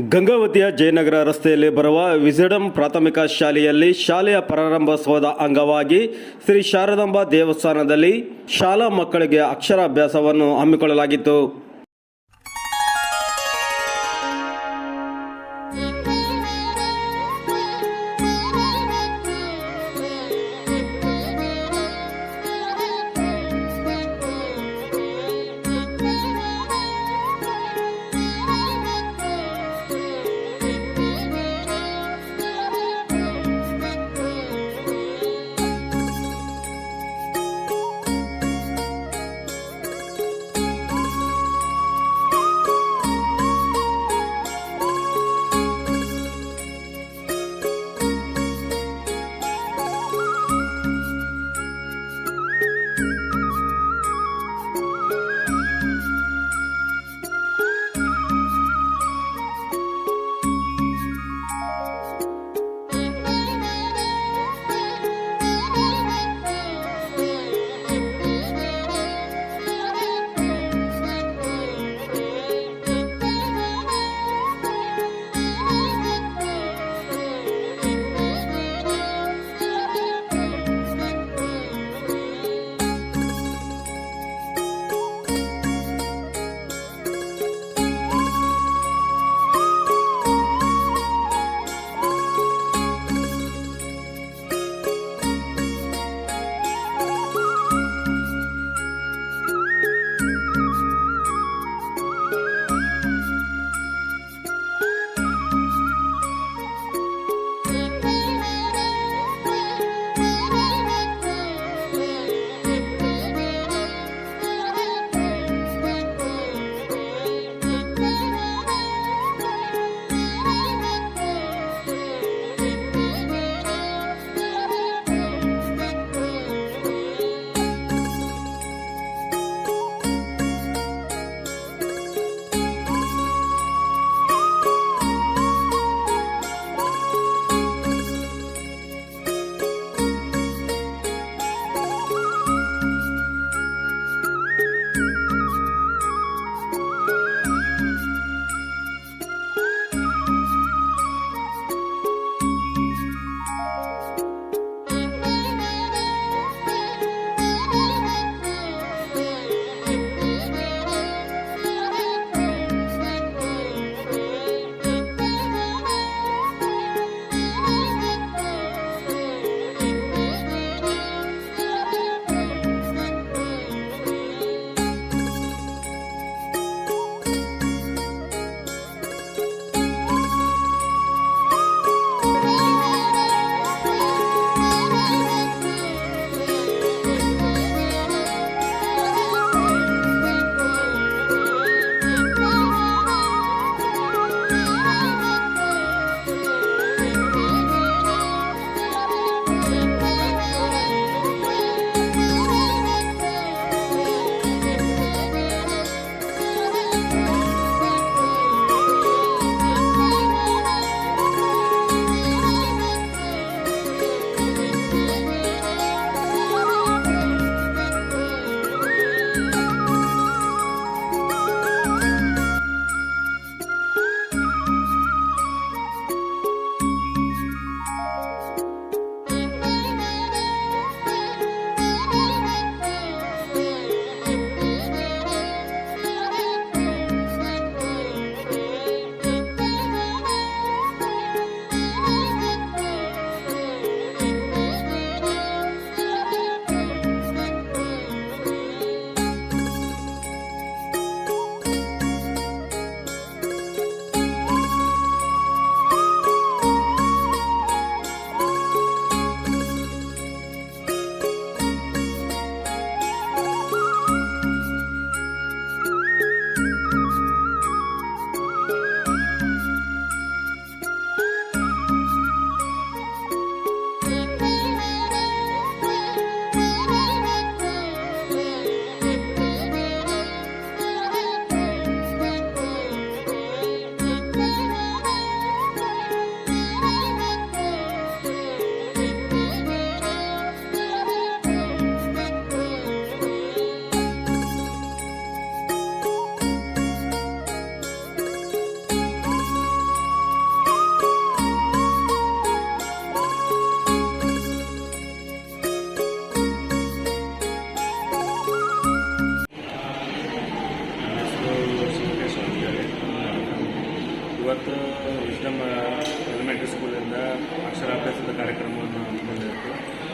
ಗಂಗಾವತಿಯ ಜಯನಗರ ರಸ್ತೆಯಲ್ಲಿ ಬರುವ ವಿಸಡಂ ಪ್ರಾಥಮಿಕ ಶಾಲೆಯಲ್ಲಿ ಶಾಲೆಯ ಪ್ರಾರಂಭೋತ್ಸವದ ಅಂಗವಾಗಿ ಶ್ರೀ ಶಾರದಾಂಬಾ ದೇವಸ್ಥಾನದಲ್ಲಿ ಶಾಲಾ ಮಕ್ಕಳಿಗೆ ಅಕ್ಷರಾಭ್ಯಾಸವನ್ನು ಹಮ್ಮಿಕೊಳ್ಳಲಾಗಿತ್ತು.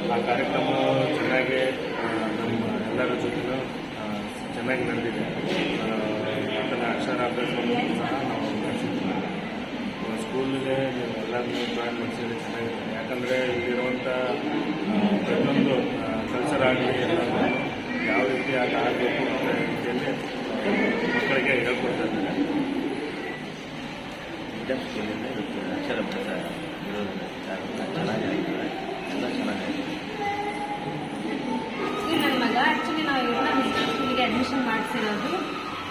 ಆ ಕಾರ್ಯಕ್ರಮ ಚೆನ್ನಾಗಿ ನಮ್ಮ ಎಲ್ಲರ ಜೊತೆನೂ ಆ, ಚೆನ್ನಾಗಿ ನಡೆದಿದೆ. ಆ, ಅಕ್ಷರ ಅಕ್ಷರಾಭ್ಯಾಸವನ್ನು ಸಹ ನಾವು ನಡೆಸಿದ್ದೀವಿ ಸ್ಕೂಲಿಗೆ ನೀವು ಎಲ್ಲರನ್ನೂ ಜಾಯಿನ್ ಮಾಡಿಸಿದ್ರೆ ಚೆನ್ನಾಗಿದೆ ಯಾಕಂದರೆ ಇಲ್ಲಿರುವಂಥ ಪ್ರತಿಯೊಂದು ಕಲ್ಚರ್ ಆಗಲಿ ಎಲ್ಲವನ್ನು ಯಾವ ರೀತಿ ಆಟ ಆಗಬೇಕು ಅಂತ ರೀತಿಯಲ್ಲಿ ಮಕ್ಕಳಿಗೆ ಹೇಳ್ಕೊಡ್ತಾ ಇದ್ದಾರೆ.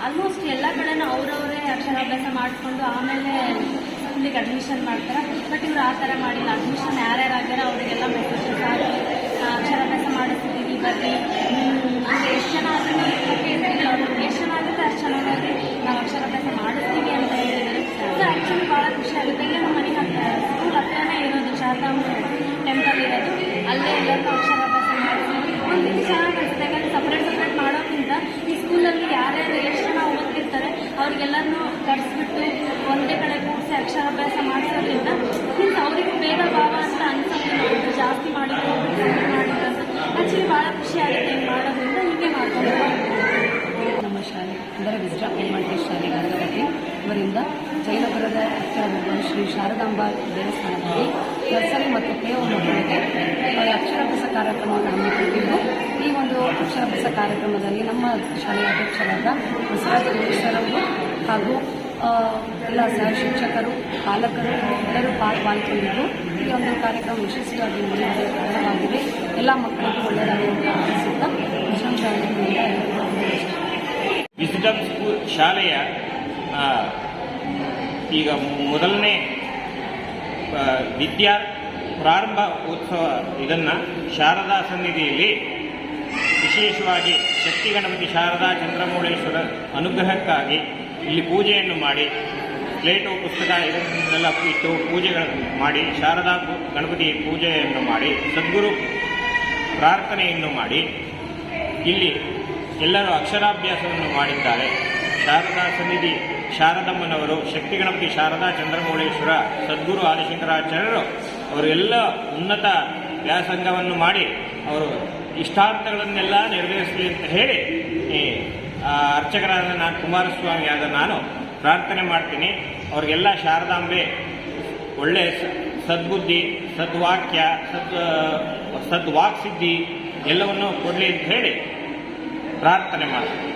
ಆಲ್ಮೋಸ್ಟ್ ಎಲ್ಲ ಕಡೆನೂ ಅವರವರೇ ಅಕ್ಷರಾಭ್ಯಾಸ ಮಾಡಿಕೊಂಡು ಆಮೇಲೆ ಸ್ಕೂಲಿಗೆ ಅಡ್ಮಿಷನ್ ಮಾಡ್ತಾರೆ. ಬಟ್ ಇವ್ರು ಆ ಥರ ಮಾಡಿಲ್ಲ. ಅಡ್ಮಿಷನ್ ಯಾರ್ಯಾರು ಆಗ್ಯಾರ ಅವರಿಗೆಲ್ಲ ಮೆಸೇಜಸ್ ಅವ್ರಿಗೆಲ್ಲರನ್ನೂ ಕಟ್ಸ್ಬಿಟ್ಟು ಒಂದೇ ಕಡೆ ಕೂರಿಸಿ ಅಕ್ಷರಾಭ್ಯಾಸ ಮಾಡಿಸೋದ್ರಿಂದ ಮೀನ್ಸ್ ಅವರಿಗೂ ಬೇಗ ಭಾವ ಅಂತ ಅನ್ಸೋದು ನಾವು ಜಾಸ್ತಿ ಮಾಡಿದ್ರು ಮಾಡಿದ್ರು ಅಂತ. ಆ್ಯಕ್ಚುಲಿ ಭಾಳ ಖುಷಿ ಆಗುತ್ತೆ ಮಾಡೋದ್ರಿಂದ ಹೀಗೆ ಮಾಡ್ಕೊಂಡು ನಮ್ಮ ಶಾಲೆ, ಅಂದರೆ ವಿಸ್ಡಮ್ ಎಲಿಮೆಂಟರಿ ಶಾಲೆ ಗಂಗಾವತಿ ಇವರಿಂದ ಜೈನಪುರದ ಬರುವ ಶ್ರೀ ಶಾರದಾಂಬಾ ದೇವಸ್ಥಾನದಲ್ಲಿ ನರ್ಸರಿ ಮತ್ತು ಪೇವ ಮಕ್ಕಳಿಗೆ ಅಕ್ಷರಾಭ್ಯಾಸ ಕಾರ್ಯಕ್ರಮವನ್ನು ಹಮ್ಮಿಕೊಂಡಿದ್ದು. ಈ ಒಂದು ಅಕ್ಷರಾಭ್ಯಾಸ ಕಾರ್ಯಕ್ರಮದಲ್ಲಿ ನಮ್ಮ ಶಾಲೆಯ ಅಧ್ಯಕ್ಷರಾದ ಬಸವರಾಜ ಅವರು ಹಾಗೂ ಎಲ್ಲ ಸಹ ಶಿಕ್ಷಕರು, ಪಾಲಕರು ಎಲ್ಲರೂ ಪಾಲ್ ಪಾಲ್ಗೊಂಡಿದ್ದು ಈ ಒಂದು ಕಾರ್ಯಕ್ರಮ ನಡೆಯಲು ಕಾರಣವಾಗಿದೆ ಎಲ್ಲ ಮಕ್ಕಳಿಗೂ ವಂದನೆಗಳು. ವಿಸ್ಡಮ್ ಸ್ಕೂಲ್ ಶಾಲೆಯ ಈಗ ಮೊದಲನೇ ವಿದ್ಯಾ ಪ್ರಾರಂಭ ಉತ್ಸವ ಇದನ್ನು ಶಾರದಾ ಸನ್ನಿಧಿಯಲ್ಲಿ ವಿಶೇಷವಾಗಿ ಶಕ್ತಿ ಗಣಪತಿ ಶಾರದಾ ಚಂದ್ರಮೌಳೇಶ್ವರ ಅನುಗ್ರಹಕ್ಕಾಗಿ ಇಲ್ಲಿ ಪೂಜೆಯನ್ನು ಮಾಡಿ, ಪ್ಲೇಟು, ಪುಸ್ತಕ ಇದನ್ನೆಲ್ಲ ಇಟ್ಟು ಪೂಜೆಗಳನ್ನು ಮಾಡಿ, ಶಾರದಾ ಗಣಪತಿ ಪೂಜೆಯನ್ನು ಮಾಡಿ, ಸದ್ಗುರು ಪ್ರಾರ್ಥನೆಯನ್ನು ಮಾಡಿ. ಇಲ್ಲಿ ಎಲ್ಲರೂ ಅಕ್ಷರಾಭ್ಯಾಸವನ್ನು ಮಾಡಿದ್ದಾರೆ. ಶಾರದಾ ಸನ್ನಿಧಿ ಶಾರದಮ್ಮನವರು, ಶಕ್ತಿ ಗಣಪತಿ ಶಾರದಾ ಚಂದ್ರಮೌಳೇಶ್ವರ, ಸದ್ಗುರು ಆದಿಶಂಕರಾಚಾರ್ಯರು, ಅವರು ಎಲ್ಲ ಉನ್ನತ ವ್ಯಾಸಂಗವನ್ನು ಮಾಡಿ, ಅವರು ಇಷ್ಟಾರ್ಥಗಳನ್ನೆಲ್ಲ ನೆರವೇರಿಸಲಿ ಅಂತ ಹೇಳಿ ಅರ್ಚಕರಾದ ನಾನು ಕುಮಾರಸ್ವಾಮಿ ಆದ ನಾನು ಪ್ರಾರ್ಥನೆ ಮಾಡ್ತೀನಿ. ಅವ್ರಿಗೆಲ್ಲ ಶಾರದಾಂಬೆ ಒಳ್ಳೆಯ ಸ- ಸದ್ಬುದ್ಧಿ, ಸದ್ವಾಕ್ಯ, ಸದ್ ಸದ್ವಾಕ್ಸಿದ್ಧಿ ಎಲ್ಲವನ್ನೂ ಕೊಡಲಿ ಅಂತ ಹೇಳಿ ಪ್ರಾರ್ಥನೆ ಮಾಡ್ತೀನಿ.